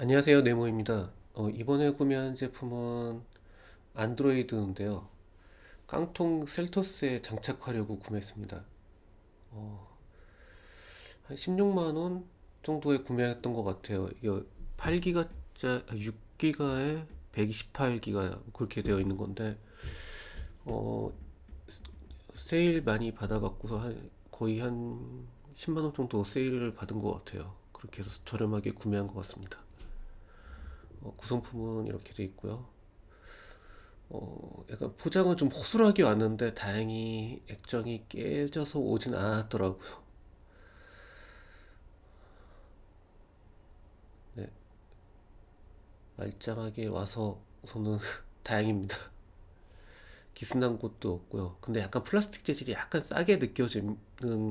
안녕하세요, 네모입니다. 어, 이번에 구매한 제품은 안드로이드인데요. 깡통 셀토스에 장착하려고 구매했습니다. 어, 한 16만 원 정도에 구매했던 것 같아요. 이게 8기가짜, 6기가에 128기가 그렇게 되어 있는 건데, 어, 세일 많이 받아갖고서 한, 거의 한 10만 원 정도 세일을 받은 것 같아요. 그렇게 해서 저렴하게 구매한 것 같습니다. 어, 구성품은 이렇게 돼 있고요. 어, 약간 포장은 좀 허술하게 왔는데 다행히 액정이 깨져서 오진 않았더라고요. 네, 말짱하게 와서 우선은 다행입니다. 기스난 곳도 없고요. 근데 약간 플라스틱 재질이 약간 싸게 느껴지는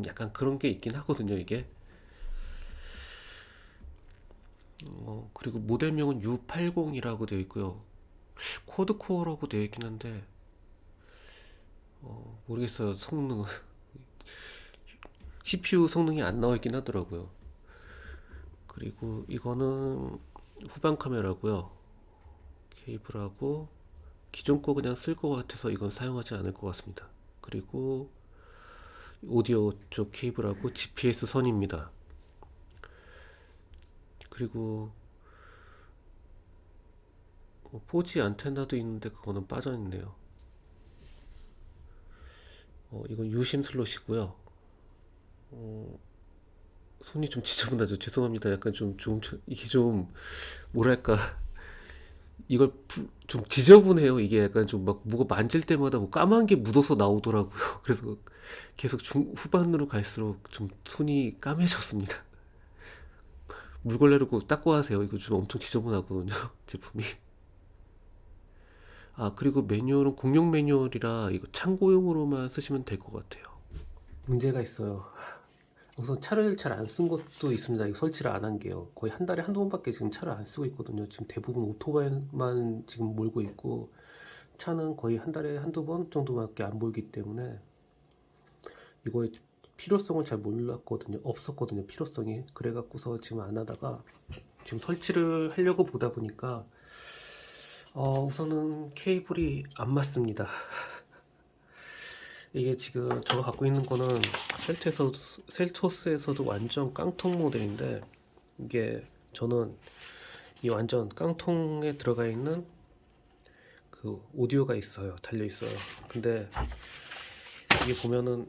약간 그런 게 있긴 하거든요, 이게. 어, 그리고 모델명은 U80이라고 되어 있고요. 코드코어라고 되어 있긴 한데, 어, 모르겠어요. 성능. CPU 성능이 안 나와 있긴 하더라고요. 그리고 이거는 후방 카메라고요. 케이블하고 기존 거 그냥 쓸 것 같아서 이건 사용하지 않을 것 같습니다. 그리고 오디오 쪽 케이블하고 GPS 선입니다. 그리고 어, 4G 안테나도 있는데 그거는 빠져 있네요. 어, 이건 유심 슬롯이고요. 어, 손이 좀 지저분하죠. 죄송합니다. 약간 좀, 좀, 좀- 이게 좀, 뭐랄까. 이걸 부- 좀 지저분해요. 이게 약간 좀 막 뭐가 만질 때마다 뭐 까만 게 묻어서 나오더라고요. 그래서 계속 중, 후반으로 갈수록 좀 손이 까매졌습니다. 물걸레로 꼭 닦고 하세요. 이거 좀 엄청 지저분하거든요. 제품이. 아, 그리고 매뉴얼은 공용 매뉴얼이라 이거 참고용으로만 쓰시면 될 것 같아요. 문제가 있어요. 우선 차를 잘 안 쓴 것도 있습니다. 이거 설치를 안 한 게요. 거의 한 달에 한두 번밖에 지금 차를 안 쓰고 있거든요. 지금 대부분 오토바이만 지금 몰고 있고 차는 거의 한 달에 한두 번 정도밖에 안 몰기 때문에 이거의 필요성을 잘 몰랐거든요. 없었거든요. 필요성이. 그래갖고서 지금 안 하다가 지금 설치를 하려고 보다 보니까 어, 우선은 케이블이 안 맞습니다. 이게 지금 제가 갖고 있는 거는 셀토에서, 셀토스에서도 완전 깡통 모델인데 이게 저는 이 완전 깡통에 들어가 있는 그 오디오가 있어요. 달려 있어요. 근데 이게 보면은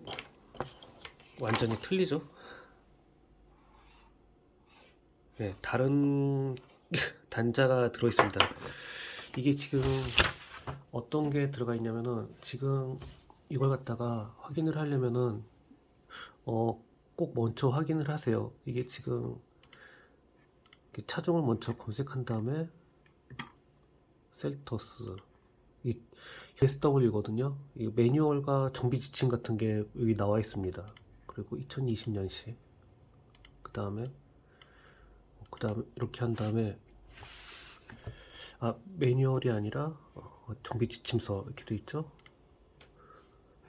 완전히 틀리죠? 네, 다른 단자가 들어 있습니다. 이게 지금 어떤 게 들어가 있냐면은 지금 이걸 갖다가 확인을 하려면은 어, 꼭 먼저 확인을 하세요. 이게 지금 차종을 먼저 검색한 다음에 셀토스 이 SW거든요. 이 매뉴얼과 정비 지침 같은 게 여기 나와 있습니다. 그리고 2020년식 그 다음에 그 다음에 이렇게 한 다음에 아 매뉴얼이 아니라 어, 정비 지침서 이렇게 돼 있죠.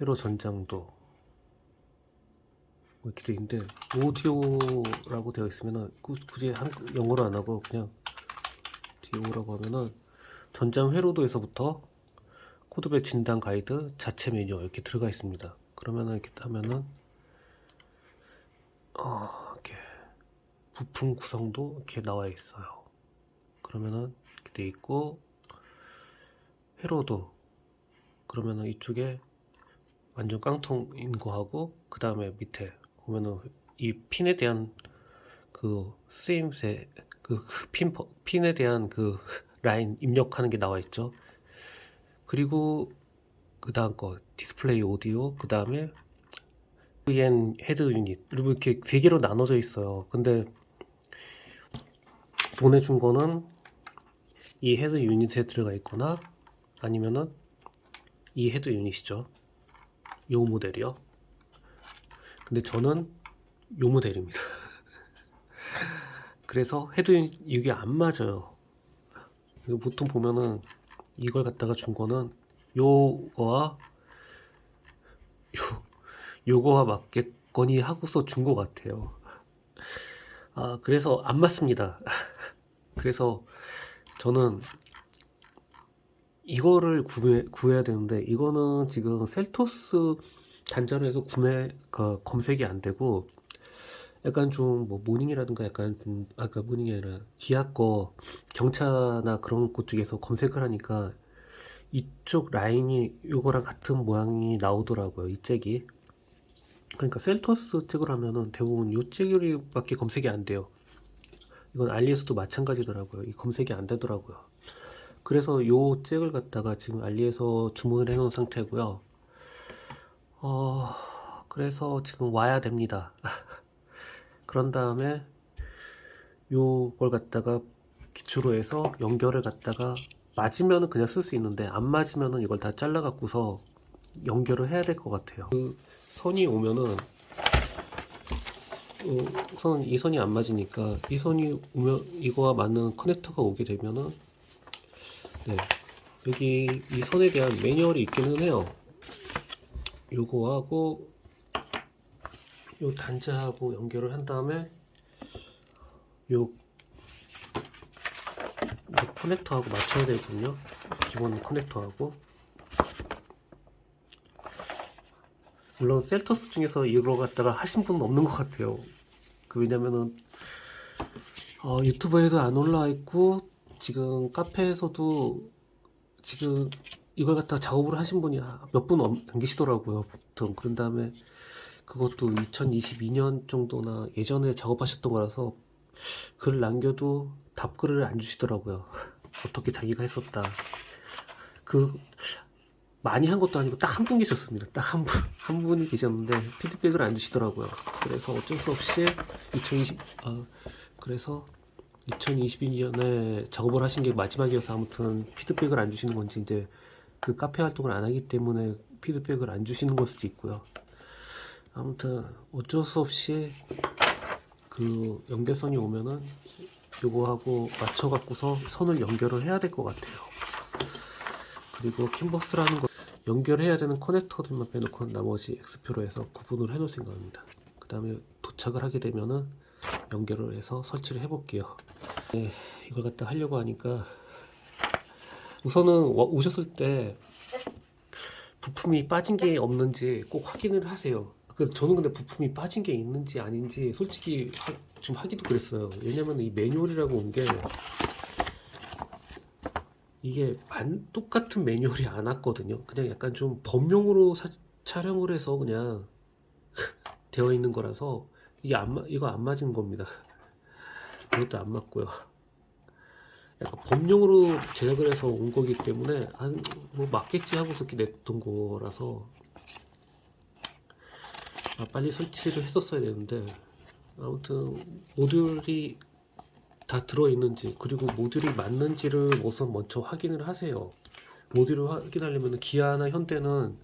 회로 전장도 뭐 이렇게 돼 있는데 오디오라고 되어 있으면은 꾸- 굳이 한 영어로 안 하고 그냥 디오라고 하면은 전장 회로도에서부터 코드별 진단 가이드 자체 메뉴 이렇게 들어가 있습니다. 그러면은 이렇게 하면은 어, 이렇게 부품 구성도 이렇게 나와 있어요. 그러면은 이렇게 돼 있고 회로도 그러면은 이쪽에 완전 깡통인 거 하고 그 다음에 밑에 보면은 이 핀에 대한 그 쓰임새 그 핀, 핀에 대한 그 라인 입력하는 게 나와 있죠. 그리고 그 다음 거 디스플레이 오디오 그 다음에 VN 헤드 유닛 그리고 이렇게 세 개로 나눠져 있어요. 근데 보내준 거는 이 헤드 유닛에 들어가 있거나 아니면은 이 헤드 유닛이죠. 요 모델이요. 근데 저는 요 모델입니다. 그래서 헤드 유닛 이게 안 맞아요. 보통 보면은 이걸 갖다가 준 거는 요거와 요 요거와 맞겠거니 하고서 준 것 같아요. 아 그래서 안 맞습니다. 그래서 저는 이거를 구해, 구해야 되는데 이거는 지금 셀토스 단자로해서 구매 그 검색이 안 되고 약간 좀 뭐 모닝이라든가 약간 좀 아까 모닝이 아니라 기아 거 경차나 그런 곳 쪽에서 검색을 하니까 이쪽 라인이 이거랑 같은 모양이 나오더라고요. 이 잭이. 그러니까 셀토스 잭을 하면은 대부분 이 잭으로밖에 검색이 안 돼요. 이건 알리에서도 마찬가지더라고요. 이 검색이 안 되더라고요. 그래서 요 잭을 갖다가 지금 알리에서 주문을 해놓은 상태고요. 어, 그래서 지금 와야 됩니다. 그런 다음에 요걸 갖다가 기초로 해서 연결을 갖다가 맞으면은 그냥 쓸 수 있는데 안 맞으면은 이걸 다 잘라 갖고서 연결을 해야 될 것 같아요. 그 선이 오면은 어, 선, 이 선이 안 맞으니까 이 선이 오면 이거와 맞는 커넥터가 오게 되면은 네, 여기 이 선에 대한 매뉴얼이 있기는 해요. 요거하고 요 단자하고 연결을 한 다음에 요, 요 커넥터하고 맞춰야 되거든요. 기본 커넥터하고 물론 셀토스 중에서 이걸 갖다가 하신 분은 없는 것 같아요. 그 왜냐면은 어, 유튜브에도 안 올라와 있고 지금 카페에서도 지금 이걸 갖다가 작업을 하신 분이 몇 분 안 계시더라고요. 보통 그런 다음에 그것도 2022년 정도나 예전에 작업하셨던 거라서 글 남겨도 답글을 안 주시더라고요. 어떻게 자기가 했었다. 그 많이 한 것도 아니고 딱 한 분 계셨습니다. 딱 한 분, 한 분이 계셨는데 피드백을 안 주시더라고요. 그래서 어쩔 수 없이 2020, 아, 그래서 2022년에 작업을 하신 게 마지막이어서 아무튼 피드백을 안 주시는 건지 이제 그 카페 활동을 안 하기 때문에 피드백을 안 주시는 걸 수도 있고요. 아무튼 어쩔 수 없이 그 연결선이 오면은 요거하고 맞춰 갖고서 선을 연결을 해야 될 것 같아요. 그리고 캔버스라는 거 연결해야 되는 커넥터들만 빼놓고 나머지 X표로 해서 구분을 해놓을 생각입니다. 그 다음에 도착을 하게 되면은 연결을 해서 설치를 해볼게요. 네, 이걸 갖다 하려고 하니까 우선은 와- 오셨을 때 부품이 빠진 게 없는지 꼭 확인을 하세요. 저는 근데 부품이 빠진 게 있는지 아닌지 솔직히 하, 좀 하기도 그랬어요. 왜냐면 이 매뉴얼이라고 온 게 이게 반 똑같은 매뉴얼이 안 왔거든요. 그냥 약간 좀 범용으로 사- 촬영을 해서 그냥 되어 있는 거라서 이게 안 마- 이거 안 맞은 겁니다. 이것도 안 맞고요. 약간 범용으로 제작을 해서 온 거기 때문에 한뭐 맞겠지 하고서 이렇게 냈던 거라서 아, 빨리 설치를 했었어야 되는데 아무튼 모듈이 다 들어있는지 그리고 모듈이 맞는지를 우선 먼저 확인을 하세요. 모듈을 확인하려면 기아나 현대는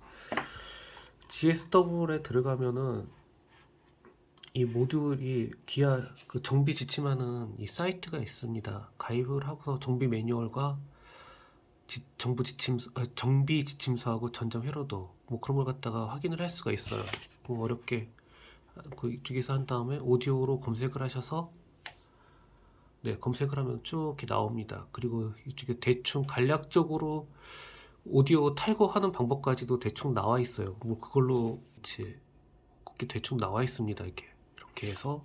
GSW에 들어가면은 이 모듈이 기아 그 정비 지침하는 이 사이트가 있습니다. 가입을 하고서 정비 매뉴얼과 지- 정부 지침 아, 정비 지침서하고 전장 회로도 뭐 그런 걸 갖다가 확인을 할 수가 있어요. 뭐 어렵게 그 이쪽에서 한 다음에 오디오로 검색을 하셔서 네 검색을 하면 쭉 나옵니다. 그리고 이쪽에 대충 간략적으로 오디오 탈거하는 방법까지도 대충 나와 있어요. 뭐 그걸로 이제 그렇게 대충 나와 있습니다. 이렇게 이렇게 해서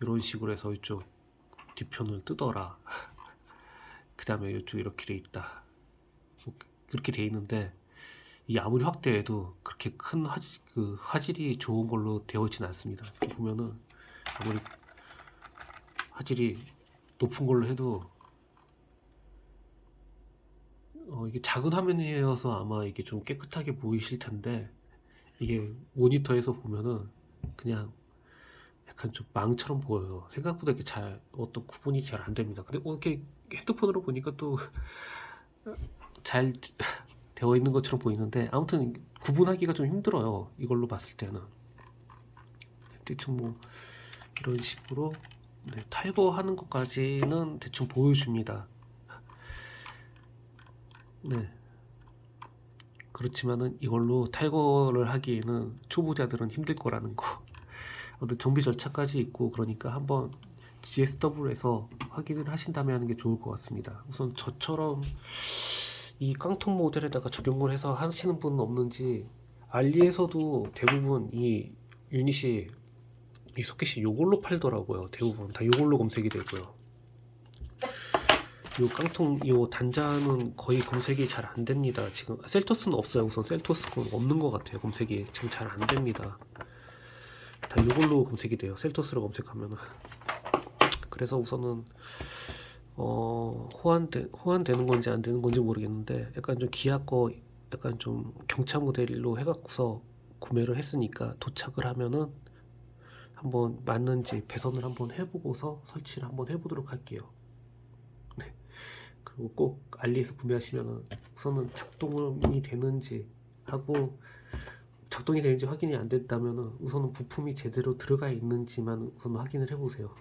이런 식으로 해서 이쪽 뒤편을 뜨더라. 그 다음에 이쪽 이렇게 돼 있다. 뭐 그렇게 돼 있는데 이 아무리 확대해도 그렇게 큰 화질, 그 화질이 좋은 걸로 되어 있지는 않습니다. 보면은 아무리 화질이 높은 걸로 해도 어, 이게 작은 화면이어서 아마 이게 좀 깨끗하게 보이실 텐데 이게 모니터에서 보면은 그냥 약간 좀 망처럼 보여요. 생각보다 이렇게 잘 어떤 구분이 잘 안 됩니다. 근데 어, 이렇게 헤드폰으로 보니까 또 잘 되어 있는 것처럼 보이는데 아무튼 구분하기가 좀 힘들어요. 이걸로 봤을 때는 대충 뭐 이런 식으로 네, 탈거하는 것까지는 대충 보여줍니다. 네. 그렇지만은 이걸로 탈거를 하기에는 초보자들은 힘들 거라는 거. 어떤 정비 절차까지 있고 그러니까 한번 GSW에서 확인을 하신다면 하는 게 좋을 것 같습니다. 우선 저처럼 이 깡통 모델에다가 적용을 해서 하시는 분은 없는지 알리에서도 대부분 이 유닛이 이 소켓이 요걸로 팔더라고요. 대부분 다 요걸로 검색이 되고요. 요 깡통 요 단자는 거의 검색이 잘 안 됩니다. 지금 셀토스는 없어요. 우선 셀토스는 없는 것 같아요. 검색이 지금 잘 안 됩니다. 다 요걸로 검색이 돼요. 셀토스로 검색하면은 그래서 우선은 어 호환되 호환되는 건지 안 되는 건지 모르겠는데 약간 좀 기아 거 약간 좀 경차 모델로 해갖고서 구매를 했으니까 도착을 하면은 한번 맞는지 배선을 한번 해보고서 설치를 한번 해보도록 할게요. 네. 그리고 꼭 알리에서 구매하시면은 우선은 작동이 되는지 하고 작동이 되는지 확인이 안 됐다면은 우선은 부품이 제대로 들어가 있는지만 우선 확인을 해보세요.